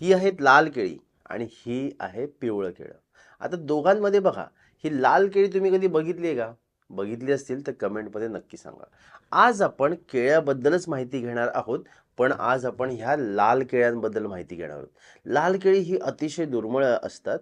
ही आहेत लाल केळी आणि ही आहे पिवळं केळं. आता दोघांमध्ये बघा ही लाल केळी तुम्ही कधी बघितली आहे का? बघितली असतील तर कमेंटमध्ये नक्की सांगा. आज आपण केळ्याबद्दलच माहिती घेणार आहोत पण आज आपण ह्या लाल केळ्यांबद्दल माहिती घेणार आहोत. लाल केळी ही अतिशय दुर्मिळ असतात.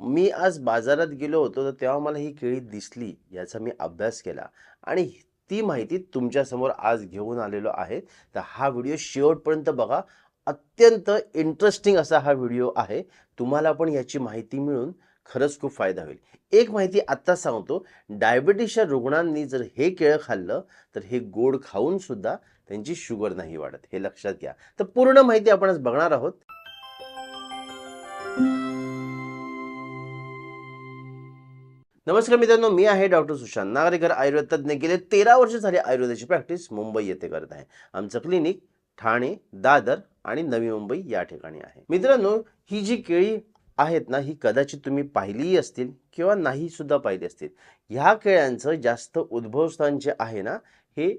मी आज बाजारात गेलो होतो तर तेव्हा मला ही केळी दिसली याचा मी अभ्यास केला. आणि ती माहिती तुमच्यासमोर आज घेऊन आलेलो आहे. तर हा व्हिडिओ शेवटपर्यंत बघा. अत्यंत इंटरेस्टिंग असा हा व्हिडिओ आहे. तुम्हाला पण याची माहिती मिळून खरंच खूप फायदा होईल. एक माहिती आत्ता सांगतो. डायबिटीसच्या रुग्णांनी जर हे केळं खाल्लं तर हे गोड खाऊन सुद्धा त्यांची शुगर नाही वाढत. हे लक्षात घ्या. तर पूर्ण माहिती आपण बघणार आहोत. नमस्कार मित्रांनो मी आहे डॉक्टर सुशांत नागरेकर आयुर्वेद तज्ज्ञ. गेले तेरा वर्ष झाले आयुर्वेदाची प्रॅक्टिस मुंबई येथे करत आहे. आमचं क्लिनिक ठाणे दादर आणि नवी मुंबई या ठिकाणी आहे. मित्रांनो ही जी केळी आहेत ना ही कदाचित तुम्ही पाहिलीही असतील किंवा नाही सुद्धा पाहिली असतील. ह्या केळ्यांचं जास्त उद्भवस्थान जे आहे ना हे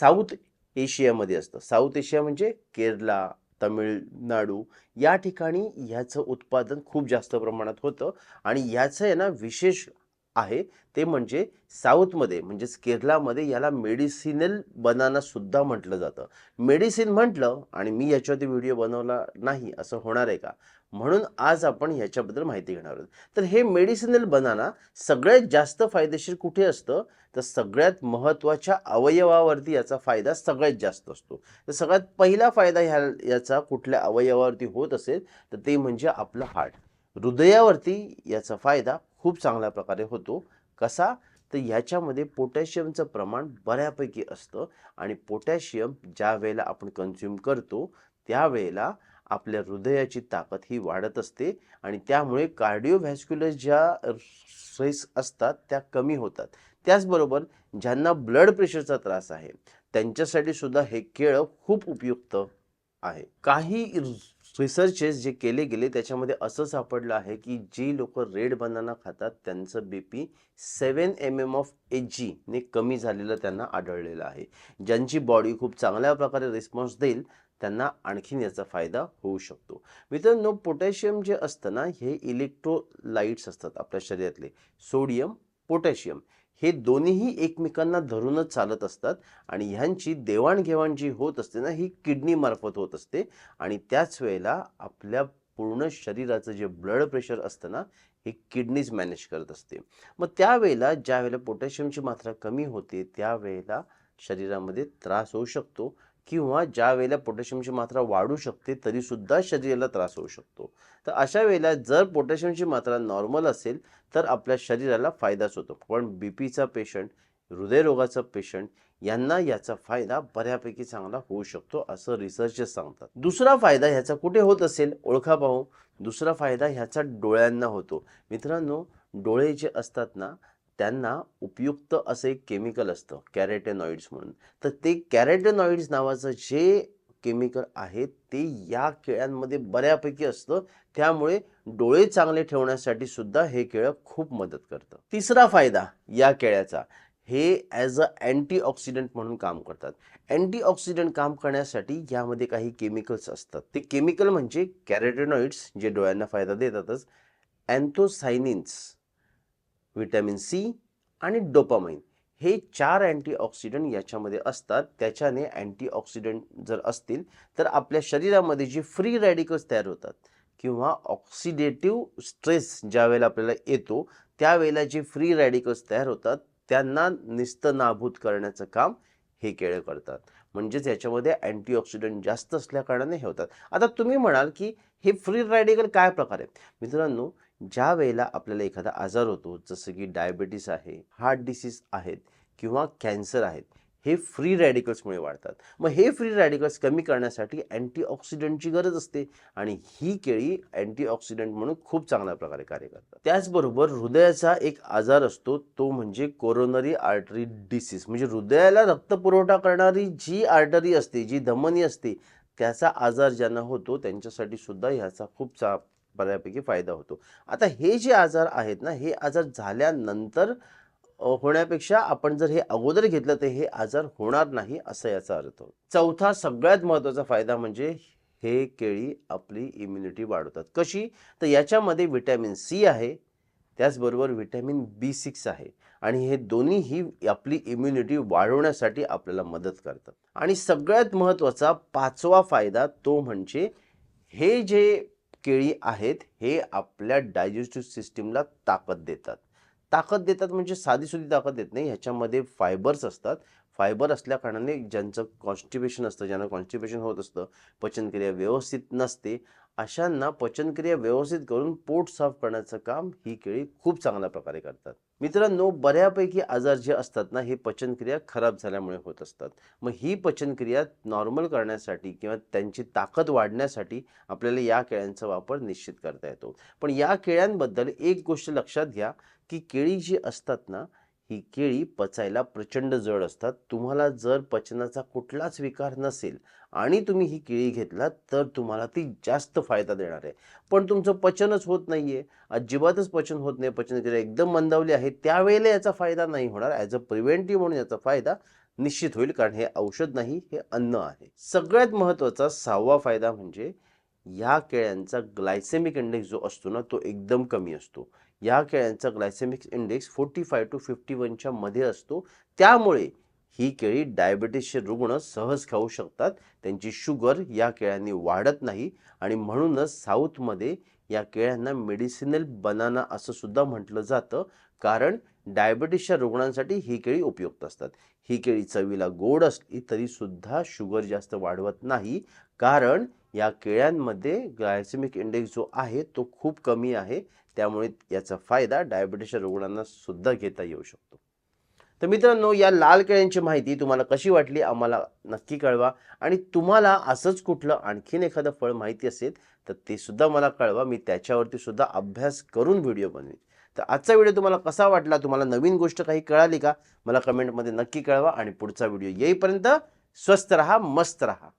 साऊथ एशियामध्ये असतं. साऊथ एशिया म्हणजे केरला तमिळनाडू या ठिकाणी ह्याचं उत्पादन खूप जास्त प्रमाणात होतं. आणि ह्याचं आहे ना विशेष आहे. ते म्हणजे साऊथमध्ये म्हणजेच केरलामध्ये याला मेडिसिनल बनानासुद्धा म्हटलं जातं. मेडिसिन म्हटलं आणि मी याच्यावरती व्हिडिओ बनवला नाही असं होणार आहे का? म्हणून आज आपण ह्याच्याबद्दल माहिती घेणार आहोत. तर हे मेडिसिनल बनाना सगळ्यात जास्त फायदेशीर कुठे असतं? तर सगळ्यात महत्त्वाच्या अवयवावरती याचा फायदा सगळ्यात जास्त असतो. तर सगळ्यात पहिला फायदा ह्या याचा कुठल्या अवयवावरती होत असेल तर ते म्हणजे आपलं हार्ट. हृदयावरती याचा फायदा खूप चांगल्या प्रकारे होतो. कसा? तर ह्याच्यामध्ये पोटॅशियमचं प्रमाण बऱ्यापैकी असतं आणि पोटॅशियम ज्या वेळेला आपण कन्झ्युम करतो त्यावेळेला आपल्या हृदयाची ताकद ही वाढत असते आणि त्यामुळे कार्डिओव्हॅस्क्युलर ज्या स्ट्रेस असतात त्या कमी होतात. त्याचबरोबर ज्यांना ब्लड प्रेशरचा त्रास आहे त्यांच्यासाठी सुद्धा हे केळं खूप उपयुक्त आहे. काही रिसर्चेस जे केले गेले त्याच्यामध्ये असं सापडलं आहे की जी लोक रेड बनाना खातात त्यांचं B P seven M M of A जीने कमी झालेलं त्यांना आढळलेलं आहे. ज्यांची बॉडी खूप चांगल्या प्रकारे रिस्पॉन्स देईल त्यांना आणखीन याचा फायदा होऊ शकतो. मित्रांनो पोटॅशियम जे असतं ना हे इलेक्ट्रोलाइट्स असतात आपल्या शरीरातले. सोडियम पोटॅशियम हे दोन्हीही एकमेकांना धरूनच चालत असतात आणि ह्यांची देवाणघेवाण जी होत असते ना ही किडनीमार्फत होत असते. आणि त्याच वेळेला आपल्या पूर्ण शरीराचं जे ब्लड प्रेशर असतं ना हे किडनीज मॅनेज करत असते. मग त्यावेळेला ज्या वेळेला पोटॅशियमची मात्रा कमी होते त्यावेळेला शरीरामध्ये त्रास होऊ शकतो. किंवा ज्या वेळेला पोटॅशियमची मात्रा वाढू शकते तरीसुद्धा शरीराला त्रास होऊ शकतो. तर अशा वेळेला जर पोटॅशियमची मात्रा नॉर्मल असेल तर आपल्या शरीराला फायदाच होतो. पण बी पीचा पेशंट हृदयरोगाचा पेशंट यांना याचा फायदा बऱ्यापैकी चांगला होऊ शकतो असं रिसर्चेस सांगतात. दुसरा फायदा ह्याचा कुठे होत असेल? ओळखा पाहू दुसरा फायदा ह्याचा डोळ्यांना होतो. मित्रांनो डोळे जे असतात ना त्यांना उपयुक्त असं एक केमिकल असतं कॅरेटेनॉइड्स म्हणून. तर ते कॅरेटेनॉइड्स नावाचं जे केमिकल आहे ते या केळ्यांमध्ये बऱ्यापैकी असतं. त्यामुळे डोळे चांगले ठेवण्यासाठी सुद्धा हे केळं खूप मदत करतं. तिसरा फायदा या केळ्याचा हे ॲज अ अँटीऑक्सिडंट म्हणून काम करतात. अँटीऑक्सिडंट काम करण्यासाठी यामध्ये काही केमिकल्स असतात. ते केमिकल म्हणजे कॅरेटेनॉइड्स जे डोळ्यांना फायदा देतातच अँथोसायनिन्स व्हिटॅमिन सी आणि डोपामाइन हे चार अँटीऑक्सिडंट याच्यामध्ये असतात. त्याच्याने अँटीऑक्सिडंट जर असतील तर आपल्या शरीरामध्ये जी फ्री रॅडिकल्स तयार होतात किंवा ऑक्सिडेटिव्ह स्ट्रेस ज्यावेळेला आपल्याला येतो त्यावेळेला जे फ्री रॅडिकल्स तयार होतात त्यांना निस्तनाभूत करण्याचं काम हे केळं करतात. म्हणजेच याच्यामध्ये अँटीऑक्सिडंट जास्त असल्याकारणाने हे होतात. आता तुम्ही म्हणाल की हे फ्री रॅडिकल काय प्रकार? आहे मित्रांनो ज्या वेळेला आपल्याला एखादा आजार होतो जसं की डायबिटीस आहे हार्ट डिसीज आहेत किंवा कॅन्सर आहेत हे फ्री रॅडिकल्समुळे वाढतात. मग हे फ्री रॅडिकल्स कमी करण्यासाठी अँटीऑक्सिडंटची गरज असते आणि ही केळी अँटीऑक्सिडंट म्हणून खूप चांगल्या प्रकारे कार्य करतात. त्याचबरोबर हृदयाचा एक आजार असतो तो म्हणजे कोरोनरी आर्टरी डिसीज म्हणजे हृदयाला रक्तपुरवठा करणारी जी आर्टरी असते जी धमनी असते त्याचा आजार ज्यांना होतो त्यांच्यासाठी सुद्धा ह्याचा खूप चा बऱ्यापैकी फायदा होतो. आता हे जे आजार आहेत ना हे आजार झाल्यानंतर होण्यापेक्षा आपण जर हे अगोदर घेतलं तर हे आजार होणार नाही असा याचा अर्थ. चौथा सगळ्यात महत्त्वाचा फायदा म्हणजे हे केळी आपली इम्युनिटी वाढवतात. कशी? तर याच्यामध्ये व्हिटॅमिन सी आहे त्याचबरोबर व्हिटॅमिन बी सिक्स आहे आणि हे दोन्हीही आपली इम्युनिटी वाढवण्यासाठी आपल्याला मदत करतात. आणि सगळ्यात महत्त्वाचा पाचवा फायदा तो म्हणजे हे जे केळी आहेत हे आपल्या डायजेस्टिव्ह सिस्टीमला ताकद देतात. ताकद देतात म्हणजे साधीसुधी ताकद देत नाही ह्याच्यामध्ये फायबर्स असतात. फायबर असल्या कारणाने ज्यांचं कॉन्स्टिपेशन असतं ज्यांना कॉन्स्टिपेशन होत असतं पचनक्रिया व्यवस्थित नसते अशांना पचनक्रिया व्यवस्थित करून पोट साफ करण्याचं काम ही केळी खूप चांगल्या प्रकारे करतात. मित्रांनो बऱ्यापैकी आजार जे असतात ना हे पचनक्रिया खराब झाल्यामुळे होत असतात. मग ही पचनक्रिया नॉर्मल करण्यासाठी किंवा त्यांची ताकद वाढण्यासाठी आपल्याला या केळ्यांचा वापर निश्चित करता येतो. पण या केळ्यांबद्दल एक गोष्ट लक्षात घ्या की केळी जी असतात ना ही केळी पचायला प्रचंड जड असतात. तुम्हाला जर पचनाचा कुठलाच विकार नसेल आणि तुम्ही ही केळी घेतलात तर तुम्हाला ती जास्त फायदा देणार आहे. पण तुमचं पचनच होत नाही आहे अजिबातच पचन होत नाही. पचनक्रिया एकदम मंदावली आहे. त्यावेळेला याचा फायदा नाही होणार. ॲज अ प्रिव्हेंटिव्ह म्हणून याचा फायदा निश्चित होईल कारण हे औषध नाही हे अन्न आहे. सगळ्यात महत्त्वाचा सहावा फायदा म्हणजे या केळ्यांचा ग्लायसेमिक इंडेक्स जो असतो ना तो एकदम कमी असतो. या केळ्यांचा glycemic index forty five to fifty वनच्या मध्ये असतो. त्यामुळे ही केळी डायबिटीसचे रुग्ण सहज खाऊ शकतात. त्यांची शुगर या केळ्यांनी वाढत नाही आणि म्हणूनच साऊथमध्ये या केळ्यांना मेडिसिनल बनाना असं सुद्धा म्हटलं जातं. कारण डायबिटीसच्या रुग्णांसाठी ही केळी उपयुक्त असतात. ही केळी चवीला गोड असली तरीसुद्धा शुगर जास्त वाढवत नाही. कारण या केळ्यांमध्ये ग्लायसेमिक इंडेक्स जो आहे तो खूप कमी आहे. त्यामुळे याचा फायदा डायबिटीसच्या रुग्णांना सुद्धा घेता येऊ शकतो. तर मित्रांनो या लाल केळ्यांची माहिती तुम्हाला कशी वाटली आम्हाला नक्की कळवा. आणि तुम्हाला असंच कुठलं आणखीन एखादं फळ माहिती असेल तर ते सुद्धा मला कळवा. मी त्याच्यावरती सुद्धा अभ्यास करून व्हिडिओ बनवेन. तर आजचा व्हिडिओ तुम्हाला कसा वाटला तुम्हाला नवीन गोष्ट काही कळाली का मला कमेंटमध्ये नक्की कळवा. आणि पुढचा व्हिडिओ येईपर्यंत स्वस्त रहा मस्त रहा.